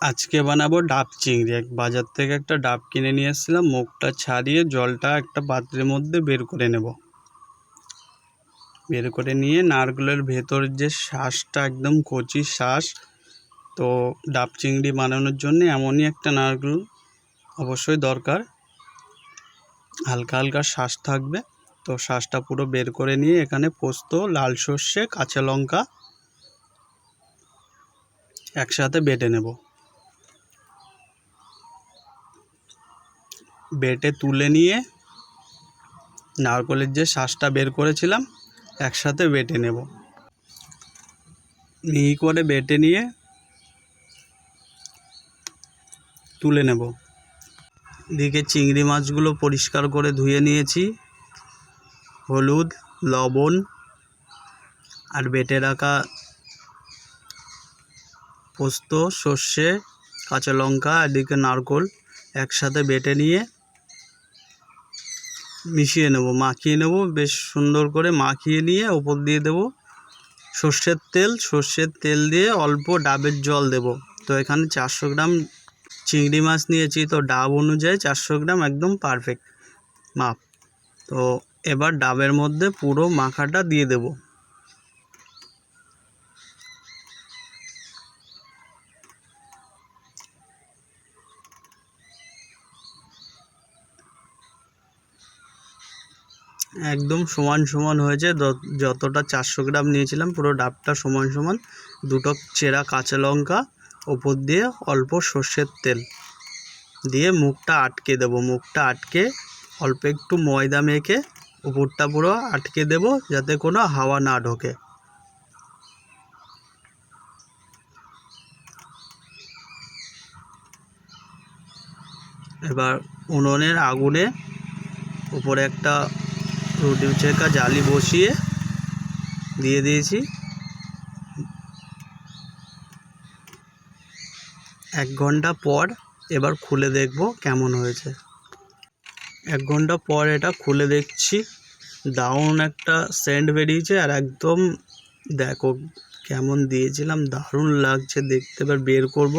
আজকে বানাবো ডাব চিংড়ি। এক বাজার থেকে একটা ডাব কিনে নিয়ে এসেছিলাম, মুখটা ছাড়িয়ে জলটা একটা পাত্রের মধ্যে বের করে নেব। বের করে নিয়ে নারকেলের ভেতর যে শ্বাসটা একদম কচি শ্বাস তো ডাব চিংড়ি বানানোর জন্য এমনই একটা নারকেল অবশ্যই দরকার। হালকা হালকা শ্বাস থাকবে, তো শ্বাসটা পুরো বের করে নিয়ে এখানে পোস্ত, লাল সর্ষে, কাঁচা লঙ্কা একসাথে বেটে নেব। বেটে তুলে নিয়ে নারকলের যে শ্বাসটা বের করেছিলাম, একসাথে বেটে নেব। মিহি করে বেটে নিয়ে তুলে নেব। দিকে চিংড়ি মাছগুলো পরিষ্কার করে ধুয়ে নিয়েছি। হলুদ, লবণ আর বেটে রাখা পোস্ত, সর্ষে, কাঁচা লঙ্কা, এদিকে নারকোল একসাথে বেটে নিয়ে মিশিয়ে নেব, মাখিয়ে নেব, বেশ সুন্দর করে মাখিয়ে নিয়ে ওপর দিয়ে দেব সর্ষের তেল সর্ষের তেল দিয়ে অল্প ডাবের জল দেব। তো এখানে চারশো গ্রাম চিংড়ি মাছ নিয়েছি, তো ডাব অনুযায়ী চারশো গ্রাম একদম পারফেক্ট মাপ। তো এবার ডাবের মধ্যে পুরো মাখাটা দিয়ে দেব। একদম সমান সমান হয়েছে। যতটা চারশো গ্রাম নিয়েছিলাম, পুরো ডাবটা সমান সমান। দুটো চেরা কাঁচা লঙ্কা, ওপর দিয়ে অল্প সর্ষের তেল। দিয়ে মুখটা আটকে দেব, মুখটা আটকে অল্প একটু ময়দা মেখে উপরটা পুরো আটকে দেব, যাতে কোনো হাওয়া না ঢোকে। এবার উনুনের আগুনে উপরে একটা রুটি চেকা জালি বসিয়ে দিয়ে দিয়েছি। এক ঘণ্টা পর এবার খুলে দেখব কেমন হয়েছে। এক ঘণ্টা পর এটা খুলে দেখছি, দারুণ একটা সেন্ট বেরিয়েছে আর একদম দেখো কেমন দিয়েছিলাম, দারুণ লাগছে দেখতে, এবার বের করব।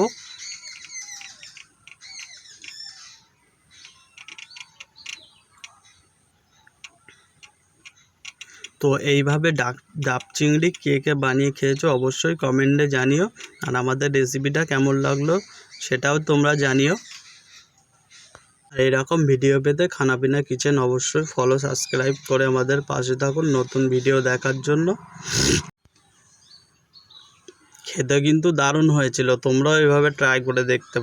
তো এইভাবে ডাক, ডাব চিংড়ি কে কে বানিয়ে খেয়েছো অবশ্যই কমেন্টে জানিও। আর আমাদের রেসিপিটা কেমন লাগল সেটাও তোমরা জানিও। আর এরকম ভিডিও পেতে খানাপিনা কিচেন অবশ্যই ফলো সাবস্ক্রাইব করে আমাদের পাশে থাকুন নতুন ভিডিও দেখার জন্য। খেতে কিন্তু দারুণ হয়েছিল, তোমরাও এভাবে ট্রাই করে দেখতে